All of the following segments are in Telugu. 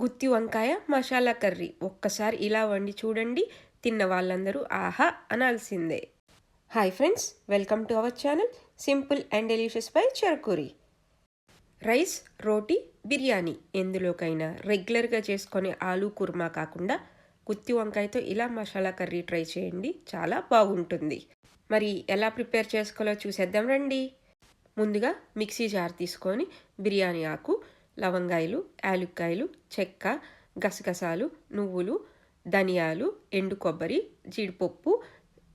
గుత్తి వంకాయ మసాలా కర్రీ. ఒక్కసారి ఇలా వండి చూడండి తిన్న వాళ్ళందరూ ఆహా అనాల్సిందే. Hi friends welcome to our channel simple and delicious by Cherakuri. Rice roti biryani. ఎందులోకైనా రెగ్యులర్గా చేసుకునే ఆలు కుర్మా కాకుండా గుత్తి వంకాయతో ఇలా మసాలా కర్రీ ట్రై చేయండి చాలా బాగుంటుంది. మరి ఎలా ప్రిపేర్ చేసుకోవాలో చూసేద్దాం రండి. ముందుగా మిక్సీ జార్ తీసుకొని బిర్యానీ ఆకు లవంగాయలు యాలుక్కాయలు చెక్క గసగసాలు నువ్వులు ధనియాలు ఎండు కొబ్బరి జీడిపప్పు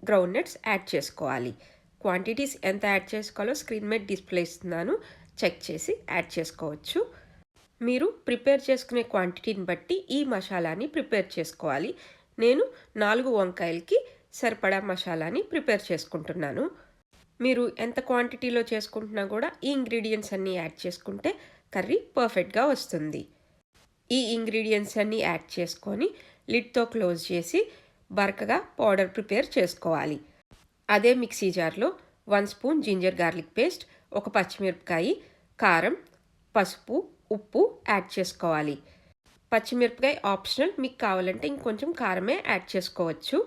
గ్రౌండ్నట్స్ యాడ్ చేసుకోవాలి. క్వాంటిటీస్ ఎంత యాడ్ చేసుకోవాలో స్క్రీన్ మీద డిస్ప్లే ఇస్తున్నాను. చెక్ చేసి యాడ్ చేసుకోవచ్చు. మీరు ప్రిపేర్ చేసుకునే క్వాంటిటీని బట్టి ఈ మసాలాని ప్రిపేర్ చేసుకోవాలి. నేను నాలుగు వంకాయలకి సరిపడా మసాలాని ప్రిపేర్ చేసుకుంటున్నాను. మీరు ఎంత క్వాంటిటీలో చేసుకుంటున్నా కూడా ఈ ఇంగ్రీడియంట్స్ అన్నీ యాడ్ చేసుకుంటే కర్రీ పర్ఫెక్ట్గా వస్తుంది. ఈ ఇంగ్రీడియంట్స్ అన్నీ యాడ్ చేసుకొని లిడ్తో క్లోజ్ చేసి బరకగా పౌడర్ ప్రిపేర్ చేసుకోవాలి. అదే మిక్సీ జార్లో one spoon ginger garlic paste ఒక పచ్చిమిరపకాయ కారం పసుపు ఉప్పు యాడ్ చేసుకోవాలి. పచ్చిమిరపకాయ ఆప్షనల్ మీకు కావాలంటే ఇంకొంచెం కారమే యాడ్ చేసుకోవచ్చు.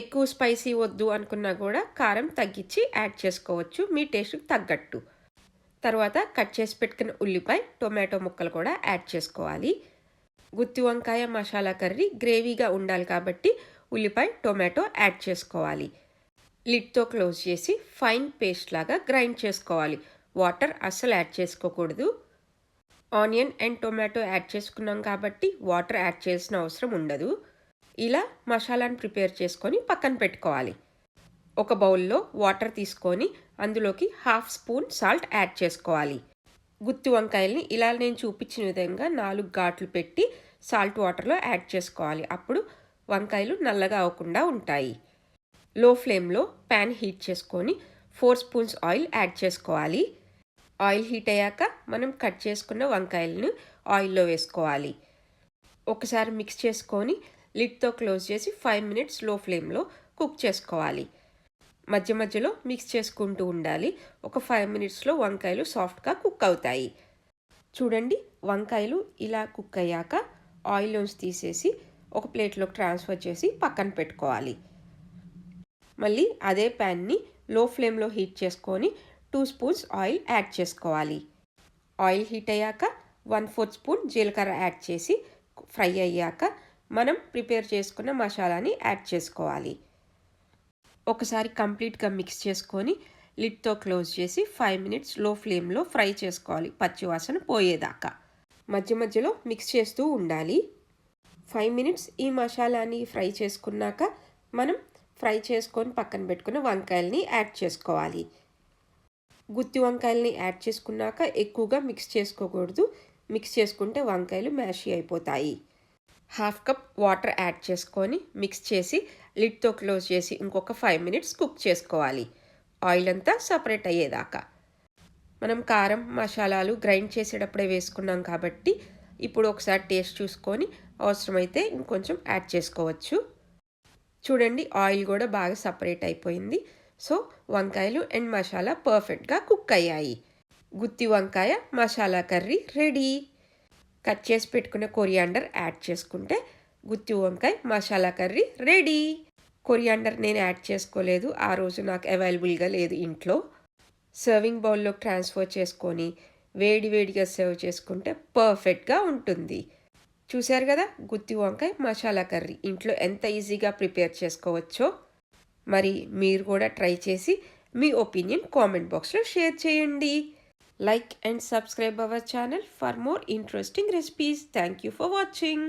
ఎక్కువ స్పైసీ వద్దు అనుకున్నా కూడా కారం తగ్గించి యాడ్ చేసుకోవచ్చు మీ టేస్ట్కి తగ్గట్టు. తర్వాత కట్ చేసి పెట్టుకున్న ఉల్లిపాయ టొమాటో ముక్కలు కూడా యాడ్ చేసుకోవాలి. గుత్తి వంకాయ మసాలా కర్రీ గ్రేవీగా ఉండాలి కాబట్టి ఉల్లిపాయ టొమాటో యాడ్ చేసుకోవాలి. లిడ్తో క్లోజ్ చేసి ఫైన్ పేస్ట్ లాగా గ్రైండ్ చేసుకోవాలి. వాటర్ అస్సలు యాడ్ చేసుకోకూడదు. ఆనియన్ అండ్ టొమాటో యాడ్ చేసుకున్నాం కాబట్టి వాటర్ యాడ్ చేసిన అవసరం ఉండదు. ఇలా మసాలాను ప్రిపేర్ చేసుకొని పక్కన పెట్టుకోవాలి. ఒక బౌల్లో వాటర్ తీసుకొని అందులోకి హాఫ్ స్పూన్ సాల్ట్ యాడ్ చేసుకోవాలి. గుత్తి వంకాయల్ని ఇలా నేను చూపించిన విధంగా నాలుగు ఘాట్లు పెట్టి సాల్ట్ వాటర్లో యాడ్ చేసుకోవాలి. అప్పుడు వంకాయలు నల్లగా అవ్వకుండా ఉంటాయి. లో ఫ్లేమ్లో ప్యాన్ హీట్ చేసుకొని ఫోర్ స్పూన్స్ ఆయిల్ యాడ్ చేసుకోవాలి. ఆయిల్ హీట్ అయ్యాక మనం కట్ చేసుకున్న వంకాయలను ఆయిల్లో వేసుకోవాలి. ఒకసారి మిక్స్ చేసుకొని లిడ్తో క్లోజ్ చేసి ఫైవ్ మినిట్స్లో ఫ్లేమ్లో కుక్ చేసుకోవాలి. మధ్య మధ్యలో మిక్స్ చేసుకుంటూ ఉండాలి. ఒక ఫైవ్ మినిట్స్లో వంకాయలు సాఫ్ట్గా కుక్ అవుతాయి. చూడండి వంకాయలు ఇలా కుక్ అయ్యాక ఆయిల్లోంచి తీసేసి ఒక ప్లేట్లోకి ట్రాన్స్ఫర్ చేసి పక్కన పెట్టుకోవాలి. మళ్ళీ అదే ప్యాన్ని లో ఫ్లేమ్లో హీట్ చేసుకొని టూ స్పూన్స్ ఆయిల్ యాడ్ చేసుకోవాలి. ఆయిల్ హీట్ అయ్యాక వన్ ఫోర్త్ స్పూన్ జీలకర్ర యాడ్ చేసి ఫ్రై అయ్యాక మనం ప్రిపేర్ చేసుకున్న మసాలాని యాడ్ చేసుకోవాలి. ఒకసారి కంప్లీట్గా మిక్స్ చేసుకొని లిడ్తో క్లోజ్ చేసి ఫైవ్ మినిట్స్లో ఫ్లేమ్లో ఫ్రై చేసుకోవాలి. పచ్చివాసన పోయేదాకా. మధ్య మధ్యలో మిక్స్ చేస్తూ ఉండాలి. ఫైవ్ మినిట్స్ ఈ మసాలాని ఫ్రై చేసుకున్నాక మనం ఫ్రై చేసుకొని పక్కన పెట్టుకున్న వంకాయల్ని యాడ్ చేసుకోవాలి. గుత్తి వంకాయల్ని యాడ్ చేసుకున్నాక ఎక్కువగా మిక్స్ చేసుకోకూడదు. మిక్స్ చేసుకుంటే వంకాయలు మ్యాషీ అయిపోతాయి. హాఫ్ కప్ వాటర్ యాడ్ చేసుకొని మిక్స్ చేసి లిడ్తో క్లోజ్ చేసి ఇంకొక ఫైవ్ మినిట్స్ కుక్ చేసుకోవాలి. ఆయిల్ అంతా సపరేట్ అయ్యేదాకా. మనం కారం మసాలాలు గ్రైండ్ చేసేటప్పుడే వేసుకున్నాం కాబట్టి ఇప్పుడు ఒకసారి టేస్ట్ చూసుకొని అవసరమైతే ఇంకొంచెం యాడ్ చేసుకోవచ్చు. చూడండి ఆయిల్ కూడా బాగా సపరేట్ అయిపోయింది. సో వంకాయలు అండ్ మసాలా పర్ఫెక్ట్గా కుక్ అయ్యాయి. గుత్తి వంకాయ మసాలా కర్రీ రెడీ. కట్ చేసి పెట్టుకున్న కొరియాండర్ యాడ్ చేసుకుంటే గుత్తి వంకాయ మసాలా కర్రీ రెడీ. కొరియాండర్ నేను యాడ్ చేసుకోలేదు. ఆ రోజు నాకు అవైలబుల్గా లేదు ఇంట్లో. సర్వింగ్ బౌల్లోకి ట్రాన్స్ఫర్ చేసుకొని వేడి వేడిగా సర్వ్ చేసుకుంటే పర్ఫెక్ట్గా ఉంటుంది. చూశారు కదా? గుత్తి వంకాయ మసాలా కర్రీ. ఇంట్లో ఎంత ఈజీగా ప్రిపేర్ చేసుకోవచ్చో మరి మీరు కూడా ట్రై చేసి మీ ఒపీనియన్ కామెంట్ బాక్స్లో షేర్ చేయండి. Like and subscribe our channel for more interesting recipes. Thank you for watching.